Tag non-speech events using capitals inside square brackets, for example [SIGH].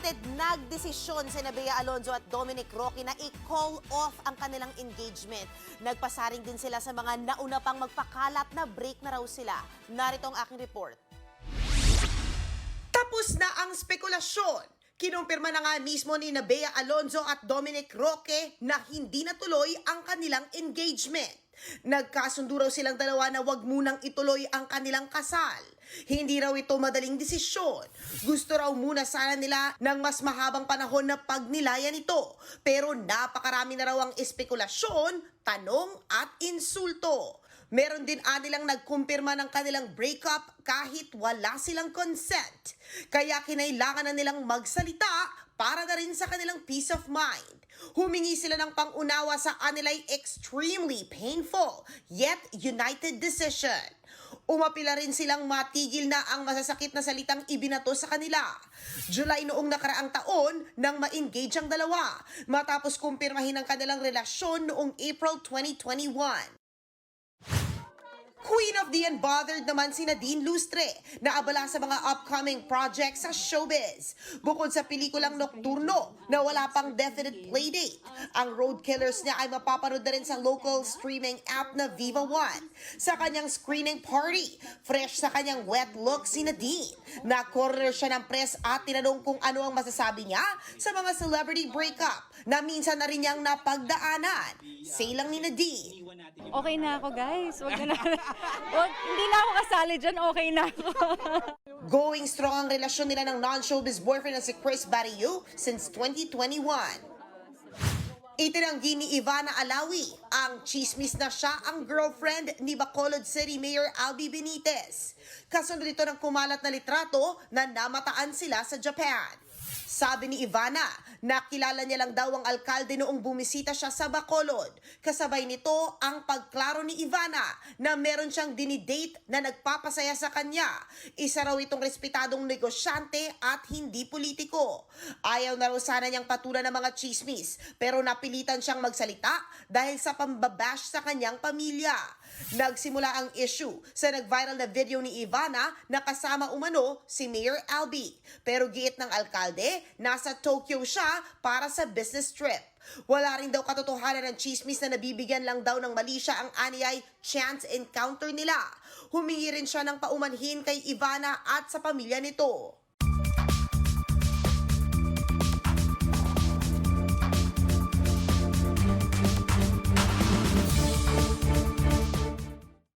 kapatid, nagdesisyon si Bea Alonzo at Dominic Roque na i-call off ang kanilang engagement. Nagpasaring din sila sa mga nauna pang magpakalat na break na raw sila. Narito ang aking report. Tapos na ang spekulasyon. Kinumpirma na nga mismo ni Bea Alonzo at Dominic Roque na hindi natuloy ang kanilang engagement. Nagkasundo raw silang dalawa na wag munang ituloy ang kanilang kasal. Hindi raw ito madaling desisyon. Gusto raw muna sana nila ng mas mahabang panahon na pagnilayan ito. Pero napakarami na raw ang espekulasyon, tanong at insulto. Meron din anilang nagkumpirma ng kanilang breakup kahit wala silang consent. Kaya kinailangan na nilang magsalita para na rin sa kanilang peace of mind. Humingi sila ng pangunawa sa kanila'y extremely painful yet united decision. Umapila rin silang matigil na ang masasakit na salitang ibinato sa kanila. July noong nakaraang taon nang ma-engage ang dalawa matapos kumpirmahin ang kanilang relasyon noong April 2021. Queen of the Unbothered naman si Nadine Lustre na abala sa mga upcoming projects sa showbiz. Bukod sa pelikulang Nocturno na wala pang definite playdate, ang Road Killers niya ay mapapanood na rin sa local streaming app na Viva One. Sa kanyang screening party, fresh sa kanyang wet look si Nadine. Na-corner siya ng press at tinanong kung ano ang masasabi niya sa mga celebrity breakup na minsan na rin niyang napagdaanan. Say lang ni Nadine. Okay na ako, guys. Wag na [LAUGHS] Wag, hindi na ako kasali dyan. Okay na ako. [LAUGHS] Going strong ang relasyon nila ng non-showbiz boyfriend na si Chris Barrio since 2021. Itinanggi ni Ivana Alawi ang chismis na siya ang girlfriend ni Bacolod City Mayor Albi Benitez. Kasunod ito ng kumalat na litrato na namataan sila sa Japan. Sabi ni Ivana, nakilala niya lang daw ang alkalde noong bumisita siya sa Bacolod. Kasabay nito ang pagklaro ni Ivana na meron siyang dinidate na nagpapasaya sa kanya. Isa raw itong respetadong negosyante at hindi politiko. Ayaw na raw sana niyang patulan ng mga chismis pero napilitan siyang magsalita dahil sa pambabash sa kanyang pamilya. Nagsimula ang issue sa nag-viral na video ni Ivana na kasama umano si Mayor Albi. Pero giit ng alkalde, nasa Tokyo siya para sa business trip. Wala rin daw katotohanan ng chismis na nabibigyan lang daw ng mali siya ang aniyay chance encounter nila. Humingi rin siya ng paumanhin kay Ivana at sa pamilya nito.